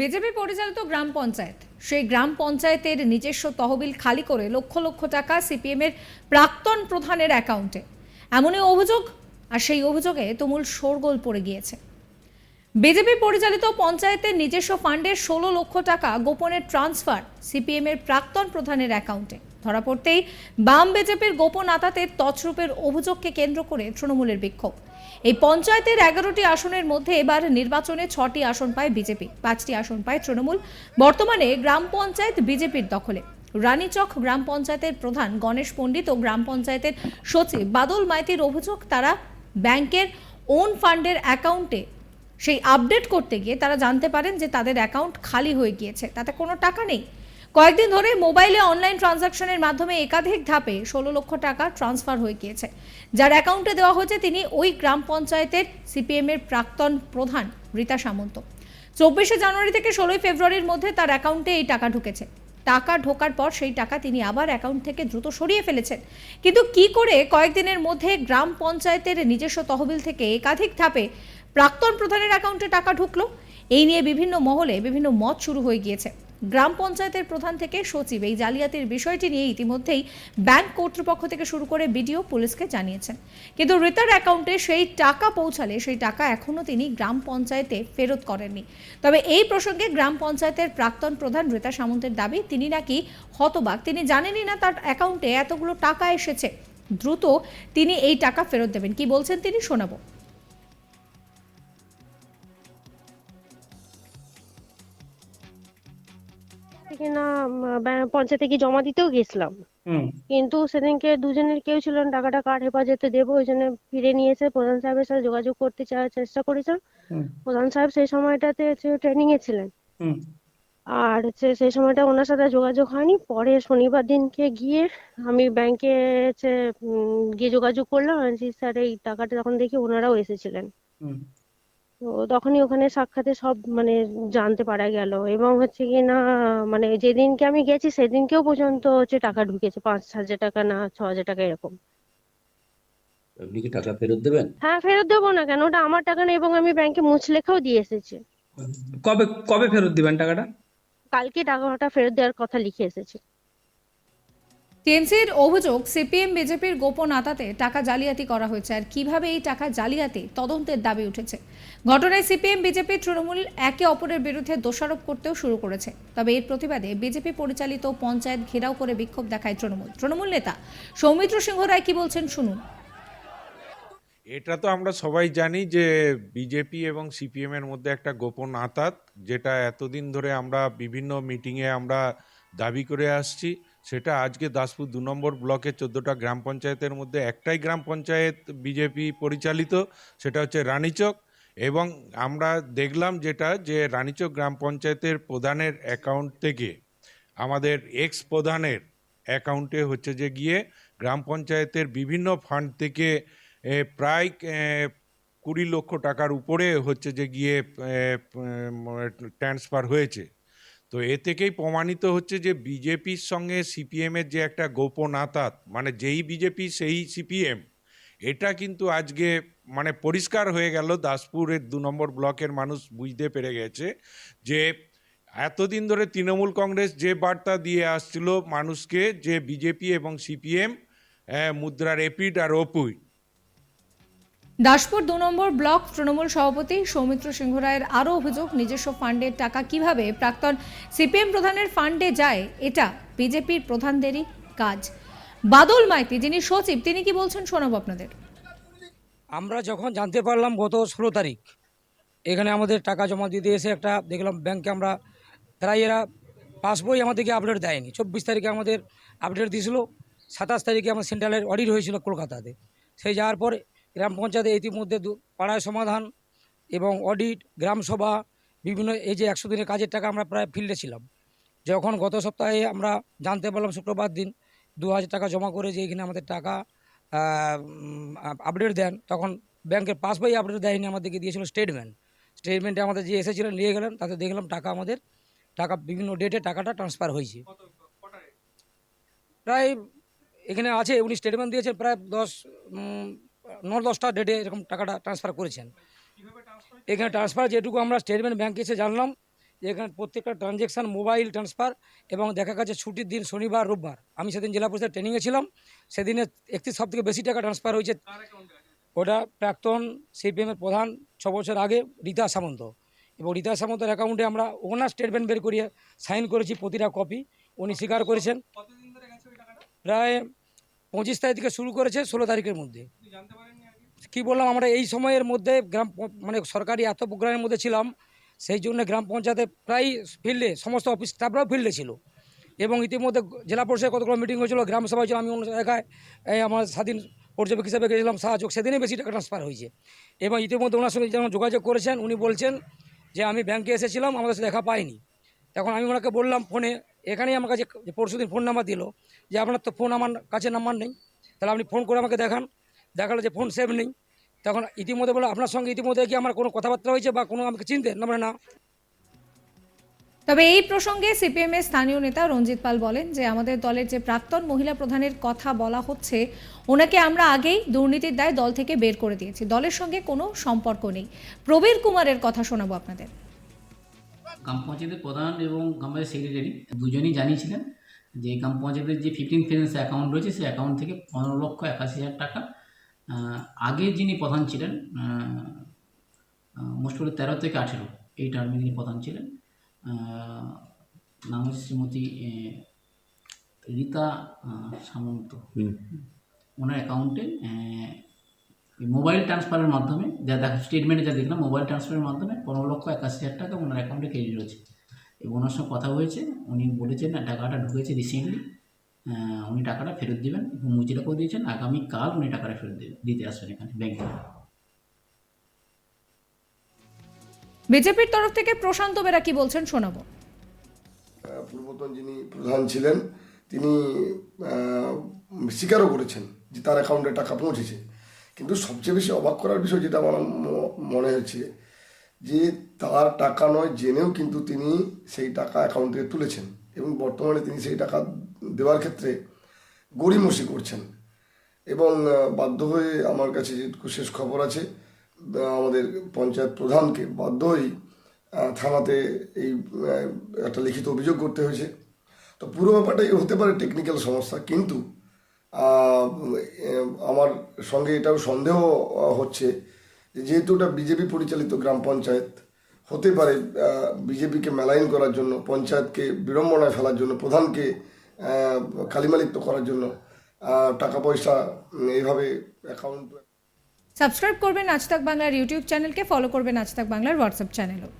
BJP পরিচালিত গ্রাম পঞ্চায়েত। সেই গ্রাম পঞ্চায়েতের নিজস্ব তহবিল খালি করে লক্ষ লক্ষ টাকা সিপিএম এর প্রাক্তন প্রধানের অ্যাকাউন্টে। এমনই অভিযোগ, আর সেই অভিযোগে তুমুল শোরগোল পড়ে গিয়েছে। বিজেপি পরিচালিত পঞ্চায়েতের নিজস্ব ফান্ডের ষোলো লক্ষ টাকা গোপনের ট্রান্সফার সিপিএম এর প্রাক্তন প্রধানের অ্যাকাউন্টে। ধরা পড়তেই বাম বিজেপির গোপন আতাতে তছরূপের অভিযোগকে কেন্দ্র করে তৃণমূলের বিক্ষোভ। এই পঞ্চায়েতের এগারোটি আসনের মধ্যে এবার নির্বাচনে ছটি আসন পায় বিজেপি, পাঁচটি আসন পায় তৃণমূল। বর্তমানে গ্রাম পঞ্চায়েত বিজেপির দখলে। রানীচক গ্রাম পঞ্চায়েতের প্রধান গণেশ পণ্ডিত ও গ্রাম পঞ্চায়েতের সচিব বাদল মাইতির অভিযোগ, তারা ব্যাংকের ওন ফান্ডের অ্যাকাউন্টে সেই আপডেট করতে গিয়ে তারা জানতে পারেন যে তাদের অ্যাকাউন্ট খালি হয়ে গিয়েছে। তাতে কোনো টাকা নেই। কয়েকদিন ধরে মোবাইলে অনলাইন ট্রানজাকশনের মাধ্যমে একাধিক ধাপে ষোলো লক্ষ টাকা ট্রান্সফার হয়ে গিয়েছে। যার অ্যাকাউন্টে দেওয়া হয়েছে তিনি ওই গ্রাম পঞ্চায়েতের সিপিএম এর প্রাক্তন প্রধান রীতা সামন্ত। চব্বিশে জানুয়ারি থেকে ষোলোই ফেব্রুয়ারির মধ্যে তার অ্যাকাউন্টে এই টাকা ঢুকেছে। টাকা ঢোকার পর সেই টাকা তিনি আবার অ্যাকাউন্ট থেকে দ্রুত সরিয়ে ফেলেছেন। কিন্তু কি করে কয়েকদিনের মধ্যে গ্রাম পঞ্চায়েতের নিজস্ব তহবিল থেকে একাধিক ধাপে প্রাক্তন প্রধানের অ্যাকাউন্টে টাকা ঢুকলো? এই নিয়ে বিভিন্ন মহলে বিভিন্ন মত শুরু হয়ে গিয়েছে। গ্রাম পঞ্চায়েতের প্রধান থেকে সচিব এই জালিয়াতির বিষয়টি নিয়ে ইতিমধ্যেই ব্যাংক কর্তৃপক্ষ থেকে শুরু করে বিডিও পুলিশকে জানিয়েছেন কিন্তু রিতার অ্যাকাউন্টে সেই টাকা পৌঁছালে সেই টাকা এখনও তিনি গ্রাম পঞ্চায়েতে ফেরত করেননি। তবে এই প্রসঙ্গে গ্রাম পঞ্চায়েতের প্রাক্তন প্রধান রীতা সামন্তের দাবি, তিনি নাকি হতবাক। তিনি জানেনই না তার অ্যাকাউন্টে এতগুলো টাকা এসেছে। দ্রুত তিনি এই টাকা ফেরত দেবেন। কি বলছেন তিনি শোনাবো। থেকে না পঞ্চায়েতে গিয়ে জমা দিতেও গেছিলাম। কিন্তু সেদিনকে দুজনের কেউ ছিল না টাকাটা কার হেফাজতে দেবো ওই জন্য ফিরে নিয়ে এসে প্রধান সাহেবের সাথে যোগাযোগ করতে চেষ্টা করেছিলাম। প্রধান সাহেব সেই সময়টাতে ট্রেনিং এ ছিলেন। আর হচ্ছে সেই সময়টা ওনার সাথে যোগাযোগ হয়নি। পরে শনিবার দিনকে গিয়ে আমি ব্যাংকে হচ্ছে গিয়ে যোগাযোগ করলাম। স্যার এই টাকাটা তখন দেখি ওনারাও এসেছিলেন। তো তখনই ওখানে সাক্ষাতে সব মানে জানতে পারা গেল এবং হচ্ছে কি না মানে যেদিনকে আমি গেছি সেদিনকেও পর্যন্ত হচ্ছে টাকা ঢুকেছে পাঁচ হাজার টাকা না ছ হাজার টাকা এরকম। আপনি কি টাকা ফেরত দেবেন? হ্যাঁ ফেরত দেবো না কেন? ওটা আমার টাকা না এবং আমি ব্যাংকে মুচলেখাও দিয়ে এসেছি। কবে কবে ফেরত দিবেন টাকাটা? কালকে টাকাটা ফেরত দেওয়ার কথা লিখে এসেছি। টিএমসির অভিযোগ সিপিএম, বিজেপির গোপন আতাতে টাকা জালিয়াতি করা হয়েছে। আর কীভাবে এই টাকা জালিয়াতি তদন্তের দাবি উঠেছে? ঘটনায় সিপিএম, বিজেপি, তৃণমূল একে অপরের বিরুদ্ধে দোষারোপ করতেও শুরু করেছে। তবে এর প্রতিবাদে বিজেপি পরিচালিত পঞ্চায়েত ঘেরাও করে বিক্ষোভ দেখায় তৃণমূল। তৃণমূল নেতা সৌমিত্র সিংহ রায় কি বলছেন শুনুন। এটা তো আমরা সবাই জানি যে বিজেপি এবং সিপিএম এর মধ্যে একটা গোপন আতাত, যেটা এতদিন ধরে আমরা বিভিন্ন মিটিংয়ে আমরা দাবি করে আসছি। সেটা আজকে দাসপুর দু নম্বর ব্লকের চোদ্দোটা গ্রাম পঞ্চায়েতের মধ্যে একটাই গ্রাম পঞ্চায়েত বিজেপি পরিচালিত, সেটা হচ্ছে রানীচক। এবং আমরা দেখলাম যেটা যে রানীচক গ্রাম পঞ্চায়েতের প্রধানের অ্যাকাউন্ট থেকে আমাদের এক্স প্রধানের অ্যাকাউন্টে হচ্ছে যে গিয়ে গ্রাম পঞ্চায়েতের বিভিন্ন ফান্ড থেকে প্রায় কুড়ি লক্ষ টাকার উপরে হচ্ছে যে গিয়ে ট্রান্সফার হয়েছে। তো এ থেকেই প্রমাণিত হচ্ছে যে বিজেপির সঙ্গে সিপিএমের যে একটা গোপন আতাত মানে যেই বিজেপি সেই সিপিএম, এটা কিন্তু আজকে মানে পরিষ্কার হয়ে গেল। দাসপুরের দু নম্বর ব্লকের মানুষ বুঝতে পেরে গেছে যে এতদিন ধরে তৃণমূল কংগ্রেস যে বার্তা দিয়ে আসছিল মানুষকে যে বিজেপি এবং সিপিএম মুদ্রার এপিড আর ওপুইড দাসপুর দু নম্বর ব্লক তৃণমূল সভাপতি সৌমিত্র সিংহ রায়ের আরও অভিযোগ, নিজস্ব ফান্ডের টাকা কীভাবে প্রাক্তন সিপিএম প্রধানের ফান্ডে যায়, এটা বিজেপির প্রধানদেরই কাজ। বাদল মাইতি, যিনি সচিব, তিনি কি বলছেন শোনাবো আপনাদের? আমরা যখন জানতে পারলাম গত ষোলো তারিখ, এখানে আমাদের টাকা জমা দিতে এসে একটা দেখলাম ব্যাংকে আমরা প্রায় এরা পাসবই আমাদেরকে আপডেট দেয়নি। চব্বিশ তারিখে আমাদের আপডেট দিয়েছিল, সাতাশ তারিখে আমার সেন্ট্রালের অডিট হয়েছিল কলকাতাতে। সেই যাওয়ার পর গ্রাম পঞ্চায়েতে ইতিমধ্যে পাড়ায় সমাধান এবং অডিট গ্রাম সভা বিভিন্ন এই যে একশো দিনের কাজের টাকা আমরা প্রায় ফিল্ডে ছিলাম। যখন গত সপ্তাহে আমরা জানতে পারলাম শুক্রবার দিন দু হাজার টাকা জমা করে যে এখানে আমাদের টাকা আপডেট দেন তখন ব্যাংকের পাসবই আপডেট দেয়নি আমাদেরকে দিয়েছিল স্টেটমেন্ট স্টেটমেন্টে আমাদের যে এসেছিলেন নিয়ে গেলেন তাতে দেখলাম টাকা আমাদের টাকা বিভিন্ন ডেটে টাকাটা ট্রান্সফার হয়েছে। প্রায় এখানে আছে উনি স্টেটমেন্ট দিয়েছেন প্রায় দশ ন দশটা ডেটে এরকম টাকাটা ট্রান্সফার করেছেন। এখানে ট্রান্সফার যেটুকু আমরা স্টেটমেন্ট ব্যাংকে এসে জানলাম যে এখানে প্রত্যেকটা ট্রানজ্যাকশান মোবাইল ট্রান্সফার এবং দেখা গেছে ছুটির দিন শনিবার রোববার। আমি সেদিন জেলা পরিষদের ট্রেনিংয়ে ছিলাম। সেদিনে একটি সব থেকে বেশি টাকা ট্রান্সফার হয়েছে। ওটা প্রাক্তন সিপিএমের প্রধান ছ বছর আগে রীতা সামন্ত। এবং রীতা সামন্তের অ্যাকাউন্টে আমরা ওনার স্টেটমেন্ট বের করিয়ে সাইন করেছি প্রতিটা কপি উনি স্বীকার করেছেন। প্রায় পঁচিশ তারিখ থেকে শুরু করেছে ষোলো তারিখের মধ্যে। কি? বললাম, আমরা এই সময়ের মধ্যে গ্রাম মানে সরকারি এত প্রোগ্রামের মধ্যে ছিলাম, সেই জন্য গ্রাম পঞ্চায়েতে প্রায় ফিল্ডে সমস্ত অফিস স্টাফরাও ফিল্ডে ছিল। এবং ইতিমধ্যে জেলা পরিষদের কতগুলো মিটিং হয়েছিল, গ্রাম সভা হয়েছিল আমি অন্য জায়গায় আমার স্বাধীন পর্যবেক্ষক হিসেবে গেছিলাম সাহায্য সেদিনই বেশি টাকা ট্রান্সফার হয়েছে। এবং ইতিমধ্যে ওনার সঙ্গে যেমন যোগাযোগ করেছেন, উনি বলছেন যে আমি ব্যাংকে এসেছিলাম, আমাদের সাথে দেখা পাইনি তখন আমি ওনাকে বললাম ফোনে এখানেই আমার কাছে পরশু দিন ফোন নাম্বার দিল, যে আপনার তো ফোন আমার কাছে নাম্বার নেই, তাহলে আপনি ফোন করে আমাকে দেখান। দেখাল যে ফোন সেভ নেই। তখন ইতিমধ্যে বলে আপনার সঙ্গে ইতিমধ্যে কি আমার কোনো কথাবার্তা হয়েছে বা কোনো আমাকে চিনতেন? না বলে না। তবে এই প্রসঙ্গে সিপিএম এর স্থানীয় নেতা রঞ্জিত পাল বলেন যে আমাদের দলের যে প্রাক্তন মহিলা প্রধানের কথা বলা হচ্ছে ওনাকে আমরা আগেই দুর্নীতির দায় দল থেকে বের করে দিয়েছি। দলের সঙ্গে কোনো সম্পর্ক নেই। প্রবীর কুমারের কথা শোনাবো আপনাদের। গ্রাম পঞ্চায়েতের প্রধান এবং গ্রাম পঞ্চায়েত সেক্রেটারি দুজনেই জানিয়েছিলেন যে গ্রাম পঞ্চায়েতের যে ফিফটিন ফিনান্স অ্যাকাউন্ট রয়েছে সেই অ্যাকাউন্ট থেকে পনেরো লক্ষ একাশি হাজার টাকা আগে যিনি প্রধান ছিলেন মোস্ট করে তেরো থেকে আঠেরো এই টার্মে যিনি প্রধান ছিলেন নাম হচ্ছে শ্রীমতী রীতা সামন্ত। ওনার অ্যাকাউন্টে মোবাইল ট্রান্সফারের মাধ্যমে যা দেখা স্টেটমেন্টে যা দেখলাম মোবাইল ট্রান্সফারের মাধ্যমে পনেরো লক্ষ একাশি হাজার টাকা ওনার অ্যাকাউন্টে ক্রেডিট রয়েছে। এবং ওনার সঙ্গে কথা হয়েছে উনি বলেছেন টাকাটা ঢুকেছে রিসেন্টলি উনি টাকাটা ফেরত দেবেন এবং মুচিটা করে দিয়েছেন আগামীকাল উনি টাকাটা ফেরত দেবেন দিতে আসবেন এখানে ব্যাংকে বিজেপির তরফ থেকে প্রশান্ত বেরা কি বলছেন শোনাবো। পূর্বতন যিনি প্রধান ছিলেন তিনি স্বীকারও করেছেন যে তার অ্যাকাউন্টে টাকা পৌঁছেছে। কিন্তু সবচেয়ে বেশি অবাক করার বিষয় যেটা আমার ম- মনে হয়েছে যে তার টাকা নয় জেনেও কিন্তু তিনি সেই টাকা অ্যাকাউন্ট থেকে তুলেছেন এবং বর্তমানে তিনি সেই টাকা দেওয়ার ক্ষেত্রে গড়িমসি করছেন। এবং বাধ্য হয়ে আমার কাছে যেটুকু শেষ খবর আছে আমাদের পঞ্চায়েত প্রধানকে বাধ্য হয়েই থানাতে এই একটা লিখিত অভিযোগ করতে হয়েছে। তো পুরো ব্যাপারটাই হতে পারে টেকনিক্যাল সমস্যা, কিন্তু আমার সঙ্গে এটাও সন্দেহ হচ্ছে যেহেতু ওটা বিজেপি পরিচালিত গ্রাম পঞ্চায়েত হতে পারে বিজেপিকে মেলাইন করার জন্য, পঞ্চায়েতকে বিড়ম্বনায় ফেলার জন্য, প্রধানকে কালিমালিপ্ত করার জন্য টাকা পয়সা এইভাবে অ্যাকাউন্ট সাবস্ক্রাইব করবেন আজ তাক বাংলার ইউটিউব চ্যানেলকে ফলো করবেন আজ তাক বাংলার হোয়াটসঅ্যাপ চ্যানেলও